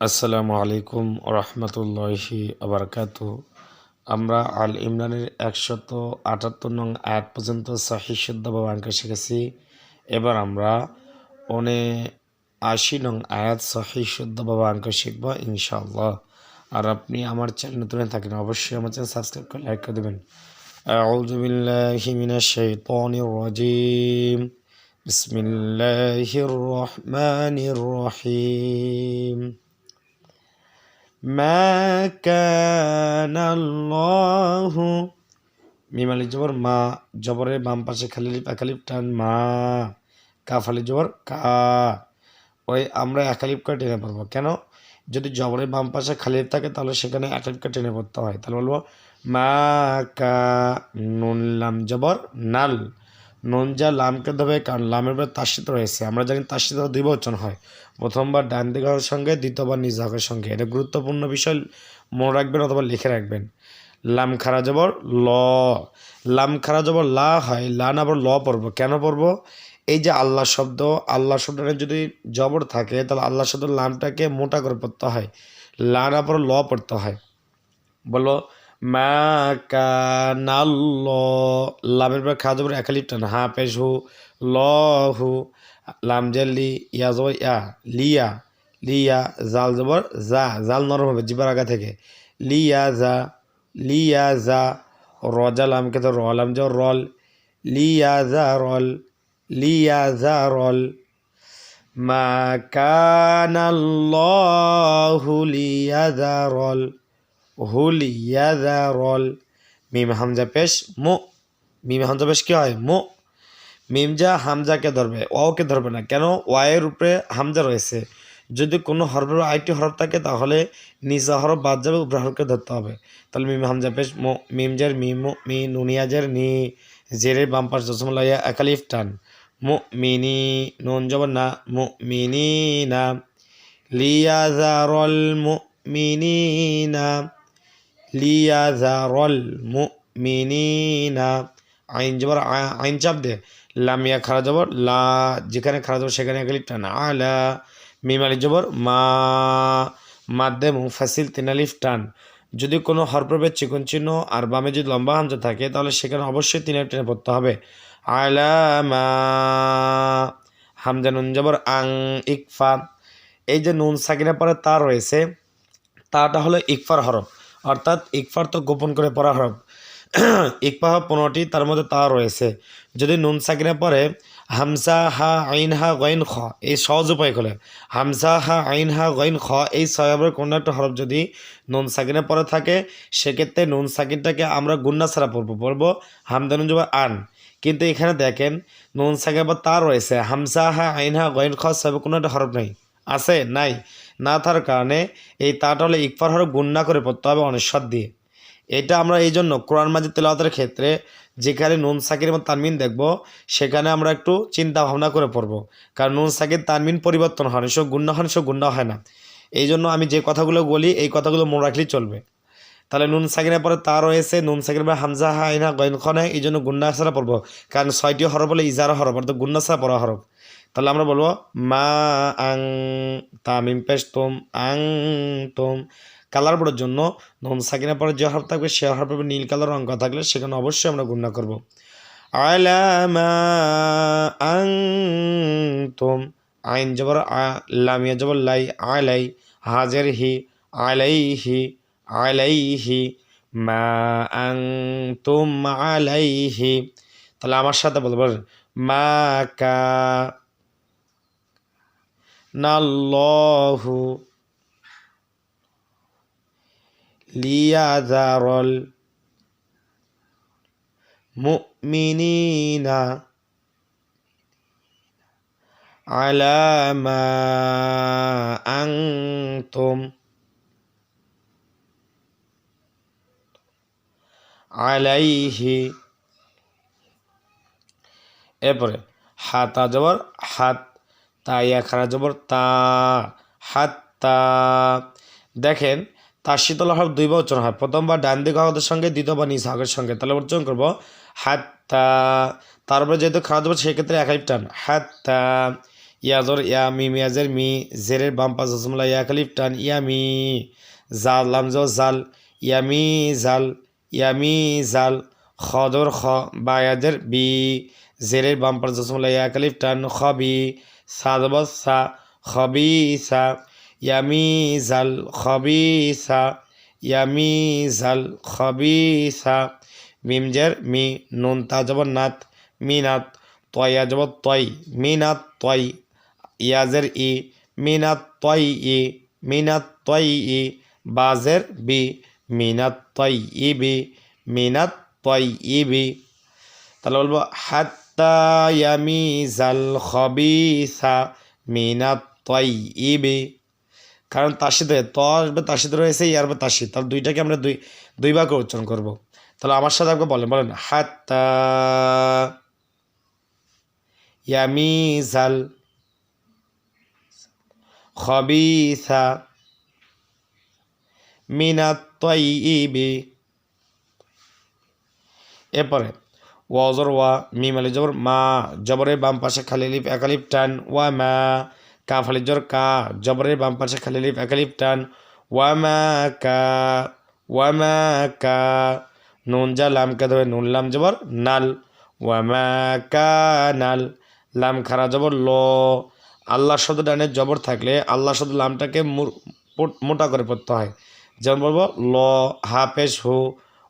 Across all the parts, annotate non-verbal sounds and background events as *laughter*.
আসসালামু আলাইকুম রহমতুল্লাহি আবরকাত আমরা আল ইমরানের একশত আটাত্তর নং আয়াত পর্যন্ত সাহি শুদ্ধভাবে অঙ্ক শিখেছি এবার আমরা অনে আশি নং আয়াত সাহি শুদ্ধভাবে অঙ্ক শিখব ইনশাআল্লাহ আর আপনি আমার চ্যানেল নতুন হয়ে থাকেন অবশ্যই আমার চ্যানেল সাবস্ক্রাইব করে লাইক করে দেবেন أعوذ بالله من الشيطان الرجيم بسم الله الرحمن الرحيم ما كان الله মিমালি জবর মা জবরের বাম পাশে খালি লিপ একালিপ টান মা কাফালি জবর কা ওই আমরা একালিপ করে টেনে পড়বো কেন যদি জবরের বাম পাশে খালি লিপ থাকে তাহলে সেখানে একালিপকে টেনে পড়তে হয় তাহলে বলবো মা কা নুন লাম জবর নাল নুন যা লামকে দেবে কারণ লামের উপরে তাসিত রয়েছে। আমরা জানি তাসিত দুই বচন হয়। প্রথমবার ডান হকের সঙ্গে, দ্বিতীয়বার নিজ হকের সঙ্গে। এটা গুরুত্বপূর্ণ বিষয় মনে রাখবেন অথবা লিখে রাখবেন। লাম খারা জবর ল। লাম খারা জবর লা হয়, লা না আবার ল পড়ব। কেন পড়ব? এই যে আল্লাহ শব্দ আল্লাহ শব্দটা যদি জবর থাকে, তাহলে আল্লাহ শব্দ লামটাকে মোটা করে পড়তে হয়। লা না পর ল পড়তে হয়। বলো মা কানাল্ল লামের পর খাওয়া যাবে একালিপ টান হা পেশ হু ল হু লাম জের লি ইয়া জবর, ইয়া, লিয়া লিয়া, জাল জবর, জা, জাল নরম হবে জিবার আগা থেকে। লিয়া যা লিয়া যা রজা লামকে তো রলাম যাও রল। লিয়া যা রল। লিয়া যা রল। মা কানাল্লাহু লিয়া যা রল। হুল ইয়াদা রল মিম হামজা পেশ মো, মিম হামজা পেশ কি হয়? মো। মিমজা হামজাকে ধরবে, ওকে ধরবে না। কেন? ওয়াইয়ের উপরে হামজা রয়েছে। যদি কোনো হরফের আইটি হরফ থাকে, তাহলে নিজা হরফ বাদ যাবে উপরে হরফকে ধরতে হবে। তাহলে মিম হামজা পেশ মো, মিম জার মি নুনিয়াজের নি জেরের বাম পাশ দশম লাইয়া একালিফ টান। মো মিনি নুন জবর না, মো মিনি না লিয়াজারল মো মিনিনা লিয়াজারল মুমিনিনা আইন জবর আইন চাপ দে। লামিয়া খারা জবর, লা, যেখানে খারা জবর, সেখানে গেলি টান। আলা মিমালি জবর, মা মাধ্যে মুফাসিল তিনালিফ টান। যদি কোনো হরপ্রভেদ চিকন চিহ্ন আর বামে যদি লম্বা হামজা থাকে, তাহলে সেখানে অবশ্যই তিন টেনে পড়তে হবে। আলা, মা, হামজা নুন জবর, আং, ইকফা। এই যে নুন সাকিনের পরে তা রয়েছে, তাটা হলো ইকফার হরফ। অর্থাৎ ইকফার তো গোপন করে পড়া হরফ *clears throat* ইকফা পনেরোটি, তার মধ্যে তা রয়েছে। যদি নুন সাকিনের পরে হামসা হা আইন হা গইন খ, এই সহজ উপায় হলে হামসা হা আইন হা গইন খ, এই সয়াবের কোনো একটা হরফ যদি নুন সাকিনের পরে থাকে, সেক্ষেত্রে নুন সাকিনটাকে আমরা গুন্না ছাড়া পড়ব পড়ব হামদানুন জবা আন। কিন্তু এখানে দেখেন, নুন সাকিনের পর তা রয়েছে হামসা হা আইন হা গইন খ সবে কোনো একটা হরফ নেই। আছে? নাই? না থাকার কারণে এই তাটা হলে ইকফার হরফ গুন্না করে পড়তে হবে অনেশ্বর দিয়ে। এটা আমরা এই জন্য কোরআন মাজিদ তেলাওয়াতের ক্ষেত্রে যেখানে নুন, সাকির এবং তানমিন দেখব, সেখানে আমরা একটু চিন্তা ভাবনা করে পড়ব। কারণ নুন, সাকির, তানমিন পরিবর্তন হয় সব গুন্না হয় সব গুন্না হয় না। এই জন্য আমি যে কথাগুলো বলি, এই কথাগুলো মনে রাখলেই চলবে। তাহলে নুন সাকিনের পরে তা রয়েছে, নুন, সাকির পরে হামজা, হাইনা গইন খনে এই জন্য গুন্না ছাড়া পড়ব। কারণ ছয়টি হরফ বলে ইজারা হরফ, অর্থাৎ গুন্না ছাড়া পড়া হরফ। তাহলে আমরা বলব, মা আং তামিম পেশ তোম, আং তোম। কালার পড়ার জন্য নুন সাকিনের পরে যে হরফ থাকবে, সে হরফ নীল কালার অঙ্ক থাকলে সেখানে অবশ্যই আমরা গুণনা করব। আলামা আং তোম। আইন জবর আ- লামিয়া জবর লাই, আলাই, হাজের হি আলাইহি আলাইহি মা আং তুম আলাইহি তাহলে আমার সাথে বলব, মা কা নাল্লাহু লিয়াজারল মুমিনিনা على ما أنتم عليه এরপরে হাতা জবর হাত তা ইয়া খারা জবর তা হাত তা দেখেন, তার শীতল হরফ দুইবার উচ্চারণ হয়। প্রথমবার ডান দিক হকের সঙ্গে, দ্বিতীয়বার নিজ হকের সঙ্গে। তাহলে উচ্চারণ করব হাত তা তারপরে যেহেতু খাওয়া জবর, সেক্ষেত্রে একাই টান। হাত তা ইয়াজর ইয়া মি মিয়াজের মি, জেরের বাম পাশ জসমলা ইয়া খালিফ টান ইয়ামি জাল লামজ জাল ইয়ামি জাল ইয়ামি জাল খদর খ বায়াজের বি, জেরের বাম পাশ জসমলা ইয়া খালিফ টান খবি সাদব সা খবি সা ইয়ামি জাল খবি সা ইয়ামি জাল খবি সা মিমজের মি, নুন তা জবর নাত, মিনাত তয়া জবর তয়, মিনাত তয়, ইয়াজের ই, মিনাত তয় ই, মিনাত তয় ই, বাজের বি, মিনাত তয় ই বি, মিনাত তয় ই বি। তাহলে বলব হাত্তা ইয়ামিজাল খবিসা মিনাত তয় ই বি কারণ তাসিদে ত আসবে তাসিদে রয়েছে ইয়ার বা তাসিদ। তাহলে দুইটাকে আমরা দুই দুই ভাগ করে উচ্চারণ করব। তাহলে আমার সাথে আপনি বলেন বলেন, হাত্তা ইয়ামিজাল খবিসা মিনাত তয়িবি। এরপরে ওয়াজর ওয়া, মিম আলি জবর, মা জবরের বাম পাশে খালি লিপ একালিপ টান, ওয়া মা কাফ আলি জবর কা জবরের বাম পাশে খালি লিপ একালিপ টান, ওয়া মা, কা, ওয়া মা, কা, নুন যা লামকে ধরে নুন, লাম জবর, নাল, ওয়া মা, কা, নাল, লাম খারা জবর, ল আল্লাহ শব্দ ডানে জবর থাকলে আল্লাহ শব্দ লামটাকে মোটা করে পড়তে হয়। যেমন বলব, ল হাফেজ হু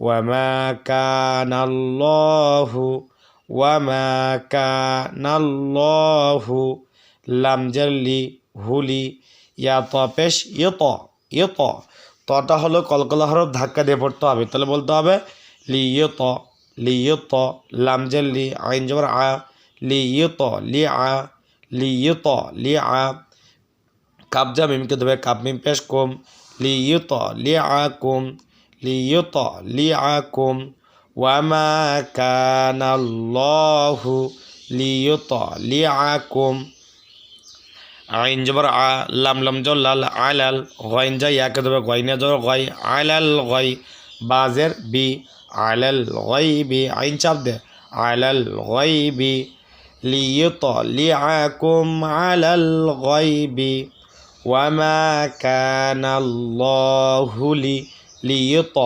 ওয়ামা কানাল্লাহু ওয়ামা কানাল্লাহু লাম জাল্লি হুলি ইয়া ত পেশ ইয়ত ইয়ত তটা হলো কলকলা ধাক্কা দিয়ে পড়তে হবে। তাহলে বলতে হবে লি ইয়ত লি ইয়ত লাম জাল্লি, আইন জবর আ লি ইয়ত লি আ লি ইয়ত লি আ কাবজা মিমকে দেবে, কাপ মিম পেশ কম লি ইয়ত লি আ কম লি ইয়ত লি আ কম ওয়ামা কানাল্লাহু লি ইয়ত লি আ কম আইন জবর আ লাম লাম জল লাল আলাল গইন যা ইয়াকে দেবে গইনে জবর গই আলাল গই বাজের বি আলাল গই বি আইন চাপ দে আলাল গই বি ليطلعكم على الغيب وما كان الله لي ليط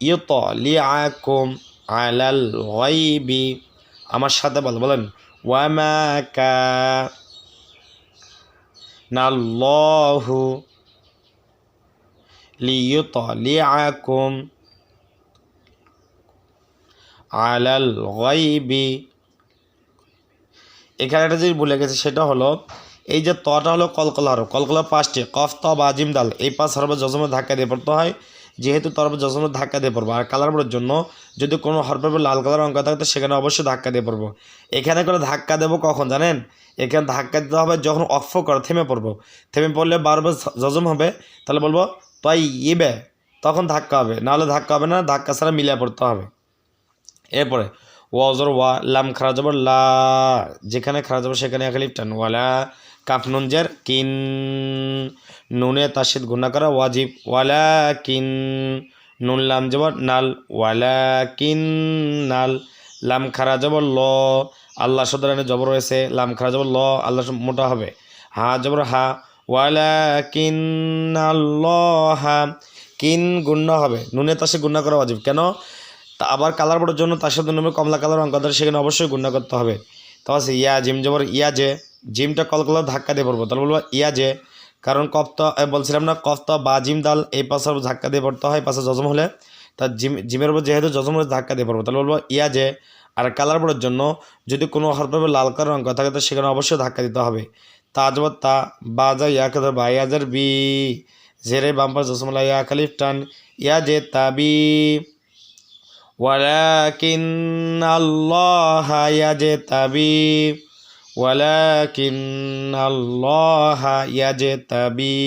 يطلعكم على الغيب আমার সাথে বল বলেন ওয়ামা কান আল্লাহু লিয়ুতলিআকুম আলাল গায়বি এখানে একটা জিনিস ভুলে গেছে সেটা হলো এই যে তটা হলো কলকলা হরফ কলকলা পাঁচটি, কফ ত বা জিম দাল। এই পাঁচ হরফে জজমের ধাক্কা দিয়ে পড়তে হয়, যেহেতু তরফে জজমের ধাক্কা দিয়ে পড়ব। আর কালার পড়ার জন্য যদি কোনো হরফের উপর লাল কালার অঙ্ক থাকে সেখানে অবশ্যই ধাক্কা দিয়ে পড়ব। এখানে করে ধাক্কা দেবো কখন জানেন? এখানে ধাক্কা দিতে হবে যখন অফ করে থেমে পড়ব। থেমে পড়লে বারবার জজম হবে, তাহলে বলব তাই ইবে তখন ধাক্কা হবে। নাহলে ধাক্কা হবে না, ধাক্কা ছাড়া মিলিয়ে পড়তে হবে। এরপরে ওয়াজর ওয়া, লাম, খারা যাবর লা। যেখানে খারা যাব সেখানে একালিফ টান। ওয়ালা কাফ নুনজের কিন নুনে তাসিদ গুণা করা ওয়াজিব। ওয়ালা কিন নুন লাম যাবর নাল ওয়ালা কিন নাল লাম খারা যাবর ল। আল্লাহ সদরানে জবর রয়েছে লাম খারা যাবর ল, আল্লাহ মোটা হবে। হা জবর হা ওয়ালা কিন হা, কিন গুণ্য হবে। নুনে তাসে গুণা করা ওয়াজিব। কেন? আবার কালার বোর্ডের জন্য তার সাথে নেমে কমলা কালার অঙ্ক সেখানে অবশ্যই গুণা করতে হবে। তো আছে ইয়া, জিম জবর ইয়া যে জিমটা কল করলে ধাক্কা দিয়ে পড়ব। তাহলে বলব, ইয়া যে, কারণ কপ্ত বলছিলাম না, কফত বা জিম দাল এই পাশে ধাক্কা দিয়ে পড়তে হয় পাশে জজম হলে, তা জিম, জিমের উপর যেহেতু জজম হলে ধাক্কা দিয়ে পড়ব। তাহলে বলব, ইয়া যে, আর কালার বোর্ডের জন্য যদি কোনো হরফে লাল কালার অঙ্ক থাকে, তো সেখানে অবশ্যই ধাক্কা দিতে হবে। তাজব তা বা ইয়া ইয়া কাদ বা ইয়াজার বি, জেরে বাম্পার জসমলা ইয়া খালিফ টান ইয়াজে তাবি। ওয়ালাকিন আল্লাহ ইয়া তাবি। ওয়ালাকিন ইয়াজে তাবি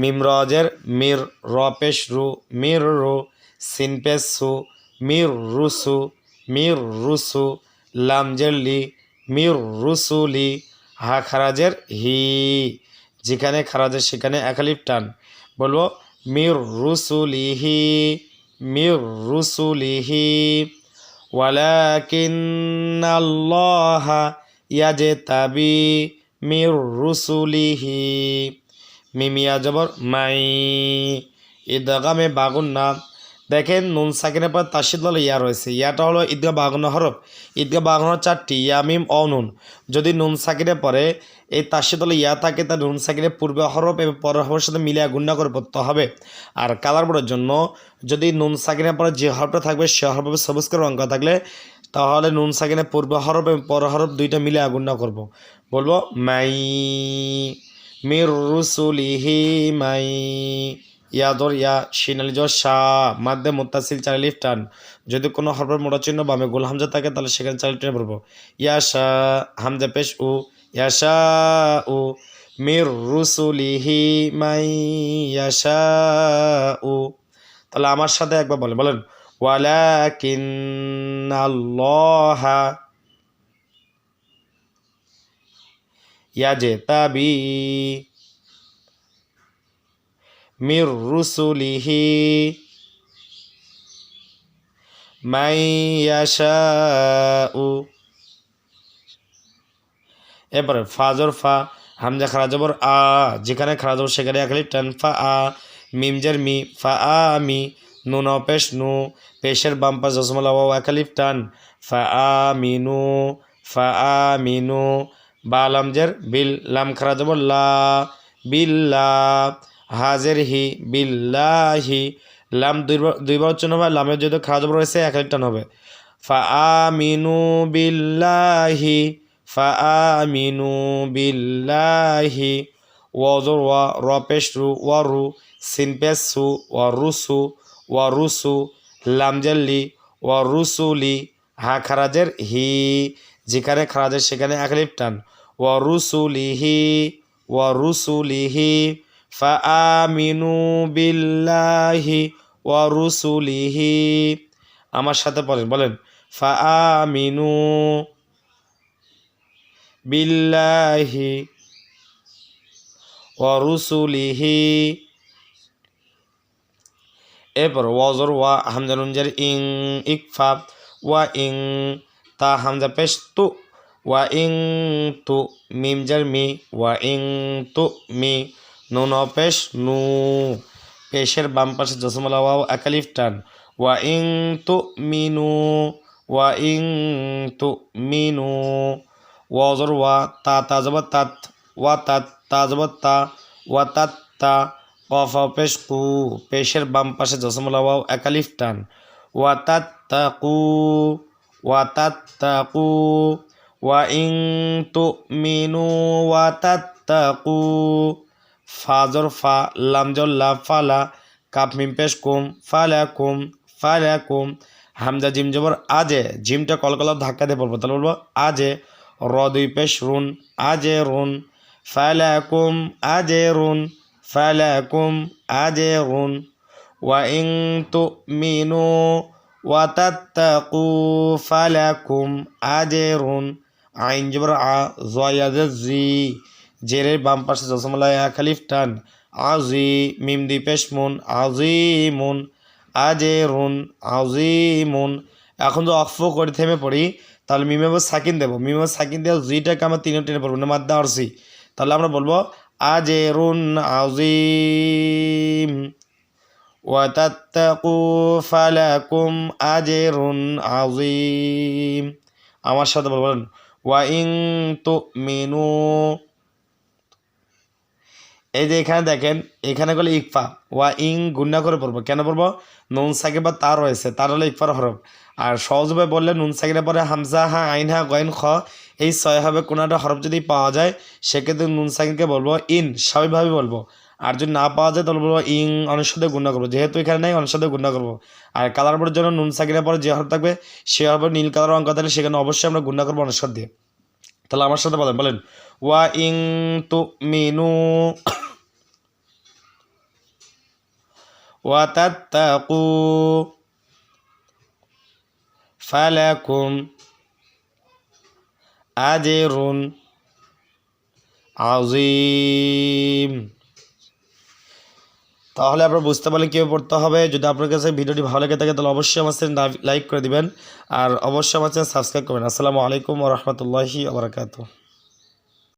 মিমরজের মির রপেশ রু মির রু সিনপেসু মির রুসু মির রুসু লামজেরলি মির রুসুলি হা। খারাজের হি যেখানে খারাজের সেখানে একালিপ টান। বলব মির রুসুলিহি মির রুসুলিহি ولكن الله ইয়াজে তাবি মির রুসুলিহি মিমিয়া জবর মাই ঈদগামে বাগুন না দেখেন নুন সাকিনের পর তাসিদ হলো ইয়া রয়েছে। ইয়াটা হলো ঈদগা বাগুন হরফ। ঈদগা বাগুন চারটি ইয়া মিম নুন। যদি নুন সাকিনের পরে এই তাসিদ হলো ইয়া থাকে, তা নুন সাকিনের পূর্বে হরফ এবং পরের হরফের সাথে মিলিয়ে গুণনা করে পড়তে হবে। আর কালার বোর্ডের জন্য যদি নুন সাকিনের পরে যে হরফটা থাকবে, সে হরফে সবুজ করে অঙ্ক থাকলে, তাহলে নুন সাকিনের পূর্বে হরফ এবং পর হরফ দুইটা মিলে গুণনা করব। বলব, মাই মির রুসুলিহি, মাই ইয়াদর ইয়া শিনালি জ শাহ মাধ্যে মুতাসিল লিফ টান যদি কোনো হরফের মোটা চিহ্ন বামে গোল হামজা থাকে, তাহলে সেখানে চালে টেনে পড়ব। ইয়া শাহ হামজা পেশ উ, ইয়া শাহ উ, মির রুসুলিহি মাই, ইয়া শাহ উ। তাহলে আমার সাথে একবার বলেন বলেন ওয়ালাকিন আল্লাহা ইয়াজতাবি মির রুসুলিহি। মাই ইয়াশাউ। এরপরে ফাজর ফা, হামজা খারা আ, যেখানে খারা সেখানে এক টান ফা আ মিমজার মি, ফা আ মি, নুন পেশ নু, পেশের বাম পাশ ওয়াও একালিফ টান, ফা আ মিনু ফা আ মিনু বা লামজের বিল, লাম খারা জবর লা বিল্লা হাজের হি বিল্লাহি, লাম দুইবার দুইবার উচ্চারণ হবে লামের যদি খারা জবর রয়েছে, এক টান হবে। ফা আ মিনু বিল্লাহি ফা আ মিনু বিল্লাহি ওয়াজর ওয়া র পেশ রু ওয়া রু, সিন পেশ সু ওয়া রুসু ওয়া রুসু লামজাল্লি ওয়া রুসুলি, হা খারাজের হি, যেখানে খারাজের সেখানে একলিপ টান। ওয়া রুসুলিহি বিল্লাহি ওয়া রুসুলিহি আমার সাথে বলেন বলেন বিল্লাহি ওয়া রুসুলিহি এরপর ওয়াজর ওয়া হামজা নুনজার ইং ইকফা ওয়া ইং তা হামজা পেশ তু ওয়া ইং তু মিমজার মি ওয়া ইং তু মি নুন অপেশ নু পেশের বাম পাশে জসমলা ওয়াও একালিফ টান। ওয়া ইং তু মিনু, ওয়া ইং তু মিনু। ওয়াজর ওয়া তা তাজবা তাত ওয়া তাত তাজবা তা, ওয়া তাত তা কফা পেশ, কু, পেশের বাম পাশে জসমলা ওয়াও একালিফ টান। ওয়া তাত তাকু ওয়া তাত তাকু ওয়া ইং তু মিনু, ওয়া তাত তাকু ফাজর ফা লামজর লা ফালা কাপ, মিম, পেশ, কুম ফালা কুম ফালা কুম, হামজা, জিম, জবর, আজে, জিমটা কলকলা ধাক্কা দিয়ে পড়ব তাহলে বলব, আজে, র, দুই, পেশ, রুন, আজে, রুন ফালা কুম, আজে, রুন ফালাকুম আজরুন ওয়া ইন তুমিনু, ওয়া তাত্তাকু ফালাকুম আজরুন আইন জবর, আ জয়াদ জি জেরের বাম পাশে জসমলায় খালিফ টান। আজি মিম দি পেশমুন আজিমুন, আজেরুন, আজিমুন। এখন তো অফ করে থেমে পড়ি, তাহলে মিমে সাকিন দেবো। মিমে সাকিন দেওয়া জিটাকে আমরা তিনও টেনে পড়ব না মাদ্দা আরসি। তাহলে আমরা বলব, আজেরুন, আজিম। ওয়াতাত্তাকু ফালাকুম, আজেরুন, আজিম। আমার সাথে বলবেন ওয়া ইং তু মিনু এই যে এখানে দেখেন, এখানে গেলে ইকফা, ওয়া ইং গুন্না করে পড়ব। কেন পড়ব? নুন সাকিব বা তার রয়েছে, তার হলো ইকফার হরফ। আর সহজভাবে বললে নুন সাকিনের পরে হামজা, হা, আইন, হা, গয়েন, খ, এই ছয় হবে কোনো একটা হরফ যদি পাওয়া যায়, সেক্ষেত্রে নুন সাকিনকে বলব ইন স্বাভাবিকভাবে বলব। আর যদি না পাওয়া যায়, তাহলে বলব ইং অনুসাদে গুণা করব। যেহেতু এখানে নেই অনুসাদে গুণা করব। আর কালার বোর্ডের জন্য নুন সাকিনের পরে যে হরফ থাকবে, সে হরফ নীল কালার অঙ্ক থাকলে সেখানে অবশ্যই আমরা গুণা করব অনুসাদ দিয়ে। তাহলে আমার সাথে বলেন বলেন, ওয়া ইং তু মিনু وتتقوا فلكم أجر عظيم তাহলে আপনারা বুঝতে পারলে কীভাবে পড়তে হবে যদি আপনার কাছে ভিডিওটি ভালো লেগে থাকে তাহলে অবশ্যই আমার চ্যানেল লাইক করে দিবেন আর অবশ্যই আমার চ্যানেল সাবস্ক্রাইব করবেন আসসালামু আলাইকুম রহমতুল্লাহি আবরাকাতু